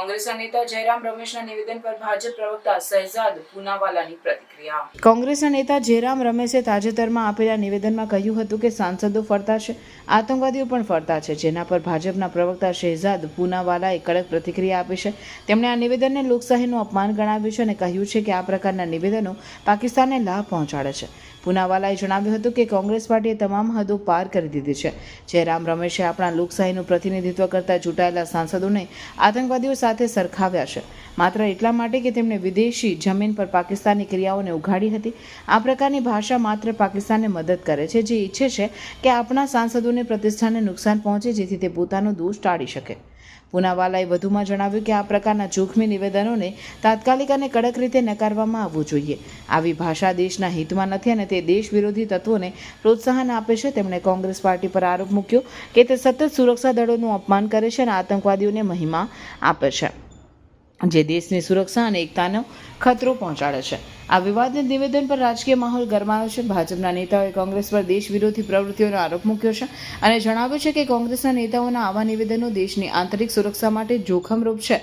કોંગ્રેસના નેતા જયરામ રમેશના નિવેદન પર ભાજપ પ્રવક્તા શહેજાદ પુનાવાલાની પ્રતિક્રિયા. કોંગ્રેસના નેતા જયરામ રમેશે તાજેતરમાં આપેલા નિવેદનમાં કહ્યું હતું કે સાંસદો ફરતા છે, આતંકવાદીઓ પણ ફરતા છે, જેના પર ભાજપના પ્રવક્તા શહેજાદ પુનાવાલાએ કડક પ્રતિક્રિયા આપી છે. તેમણે આ નિવેદનને લોકશાહીનું અપમાન ગણાવ્યું છે અને કહ્યું છે કે આ પ્રકારના નિવેદનો પાકિસ્તાનને લાભ પહોંચાડે છે. પૂનાવાલાએ જણાવ્યું હતું કે કોંગ્રેસ પાર્ટીએ તમામ હદો પાર કરી દીધી છે. જયરામ રમેશે આપણા લોકશાહીનું પ્રતિનિધિત્વ કરતા ચૂંટાયેલા સાંસદોને આતંકવાદીઓ સાથે સરખાવ્યા છે. માત્ર એટલા માટે કે તેમણે વિદેશી જમીન પર પાકિસ્તાની ક્રિયાઓને ઉઘાડી હતી. આ પ્રકારની ભાષા માત્ર પાકિસ્તાનને મદદ કરે છે. જે ઈચ્છે છે કે આપણા સાંસદોને પ્રતિષ્ઠાને નુકસાન પહોંચે, જેથી તે પોતાનો દોષ ટાળી શકે. પૂનાવાલાએ વધુમાં જણાવ્યું કે આ પ્રકારના જોખમી નિવેદનોને તાત્કાલિક અને કડક રીતે નકારવામાં આવવું જોઈએ. આવી ભાષા દેશના હિતમાં નથી અને તે દેશ વિરોધી તત્વોને પ્રોત્સાહન આપે છે. તેમણે કોંગ્રેસ પાર્ટી પર આરોપ મૂક્યો કે તે સતત સુરક્ષા દળોનું અપમાન કરે છે અને આતંકવાદીઓને મહિમા આપે છે, જે દેશની સુરક્ષા અને એકતાનો ખતરો પહોંચાડે છે. આ વિવાદિત નિવેદન પર રાજકીય માહોલ ગરમાયો છે. ભાજપના નેતાઓએ કોંગ્રેસ પર દેશ વિરોધી પ્રવૃત્તિઓનો આરોપ મૂક્યો છે અને જણાવ્યું છે કે કોંગ્રેસના નેતાઓના આવા નિવેદનો દેશની આંતરિક સુરક્ષા માટે જોખમરૂપ છે.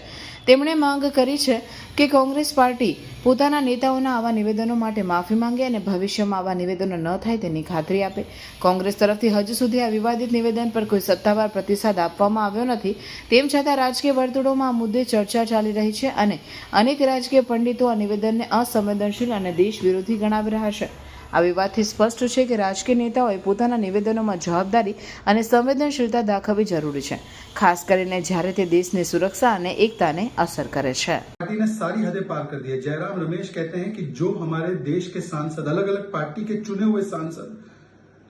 તેમણે માંગ કરી છે કે કોંગ્રેસ પાર્ટી પોતાના નેતાઓના આવા નિવેદનો માટે માફી માંગે અને ભવિષ્યમાં આવા નિવેદનો ન થાય તેની ખાતરી આપે. કોંગ્રેસ તરફથી હજુ સુધી આ વિવાદિત નિવેદન પર કોઈ સત્તાવાર પ્રતિસાદ આપવામાં આવ્યો નથી. તેમ છતાં રાજકીય વર્તુળોમાં આ મુદ્દે ચર્ચા ચાલી રહી છે અને અનેક રાજકીય પંડિતો આ નિવેદનને અસંવેદનશીલ અને દેશ વિરોધી ગણાવી રહ્યા છે આ વિવાદથી સ્પષ્ટ છે કે રાજકીય નેતાઓએ પોતાના નિવેદનોમાં જવાબદારી અને સંવેદનશીલતા દાખવવી જરૂરી છે ખાસ કરીને જ્યારે તે દેશની સુરક્ષા અને એકતાને અસર કરે છે पार्टी ने सारी हदें पार कर दी है जयराम रमेश कहते हैं कि जो हमारे देश के सांसद अलग अलग पार्टी के चुने हुए सांसद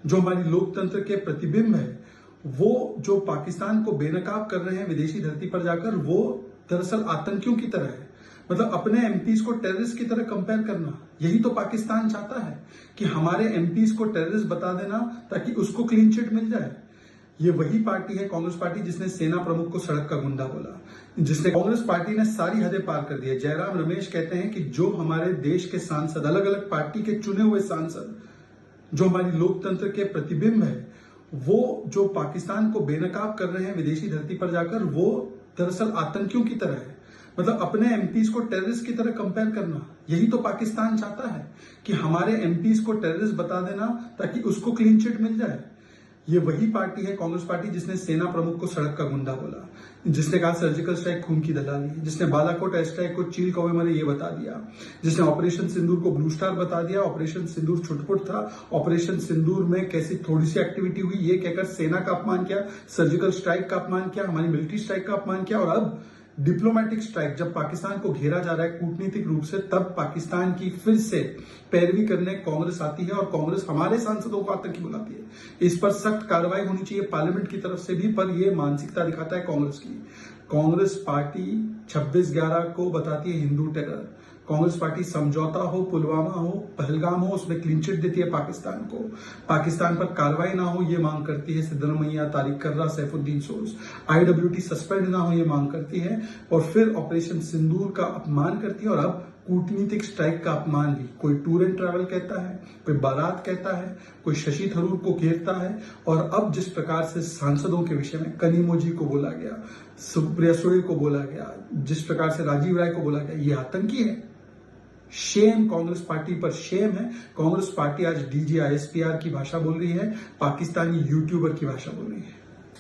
जो हमारी लोकतंत्र के प्रतिबिंब है वो जो पाकिस्तान को बेनकाब कर रहे हैं विदेशी धरती पर जाकर वो दरअसल आतंकियों की तरह है मतलब अपने एमपीज को टेररिस्ट की तरह कंपेयर करना। यही तो पाकिस्तान चाहता है कि हमारे एमपीज को टेररिस्ट बता देना ताकि उसको क्लीन चिट मिल जाए। ये वही पार्टी है कांग्रेस पार्टी जिसने सेना प्रमुख को सड़क का गुंडा बोला। जिसने कांग्रेस पार्टी ने सारी हदें पार कर दी है। जयराम रमेश कहते हैं कि जो हमारे देश के सांसद अलग अलग पार्टी के चुने हुए सांसद, जो हमारी लोकतंत्र के प्रतिबिंब है, वो जो पाकिस्तान को बेनकाब कर रहे हैं विदेशी धरती पर जाकर, वो दरअसल आतंकियों की तरह है। मतलब अपने एमपीज को टेररिस्ट की तरह कंपेयर करना। यही तो पाकिस्तान चाहता है कि हमारे एमपीज को टेररिस्ट बता देना ताकि उसको क्लीन चिट मिल जाए। ये वही पार्टी है, कांग्रेस पार्टी, जिसने सेना प्रमुख को सड़क का गुंडा बोला, जिसने कहा सर्जिकल स्ट्राइक खून की दलाली जिसने बालाकोट एयर स्ट्राइक को चील कौवे मरे ये बता दिया, जिसने ऑपरेशन सिंदूर को ब्लू स्टार बता दिया ऑपरेशन सिंदूर छुटपुट था ऑपरेशन सिंदूर में कैसी थोड़ी सी एक्टिविटी हुई, ये कहकर सेना का अपमान किया सर्जिकल स्ट्राइक का अपमान किया, हमारी मिलिट्री स्ट्राइक का अपमान किया और अब डिप्लोमेटिक स्ट्राइक जब पाकिस्तान को घेरा जा रहा है कूटनीतिक रूप से, तब पाकिस्तान की फिर से पैरवी करने कांग्रेस आती है और कांग्रेस हमारे सांसदों को आतंकी बुलाती है। इस पर सख्त कार्रवाई होनी चाहिए पार्लियामेंट की तरफ़ से भी, पर यह मानसिकता दिखाता है कांग्रेस की। कांग्रेस पार्टी 26 ग्यारह को बताती है हिंदू टेरर। कांग्रेस पार्टी समझौता हो, पुलवामा हो, पहलगाम हो उसमें क्लीन चिट देती है पाकिस्तान को। पाकिस्तान पर कार्रवाई ना हो, ये मांग करती है सिद्धरमैया तारिक कर्रा, सैफुद्दीन सोज आईडब्ल्यूटी सस्पेंड ना हो, ये मांग करती है और फिर ऑपरेशन सिंदूर का अपमान करती है और अब कूटनीतिक स्ट्राइक का अपमान भी। कोई टूर एंड ट्रैवल कहता है, कोई बारात कहता है, कोई शशि थरूर को घेरता है और अब जिस प्रकार से सांसदों के विषय में कनीमोजी को बोला गया, सुप्रिया सुळे को बोला गया, जिस प्रकार से राजीव राय को बोला गया, ये आतंकी है। शेम कांग्रेस पार्टी पर शेम है। कांग्रेस पार्टी आज डीजी आईएसपीआर की भाषा बोल रही है। पाकिस्तानी यूट्यूबर की भाषा बोल रही है।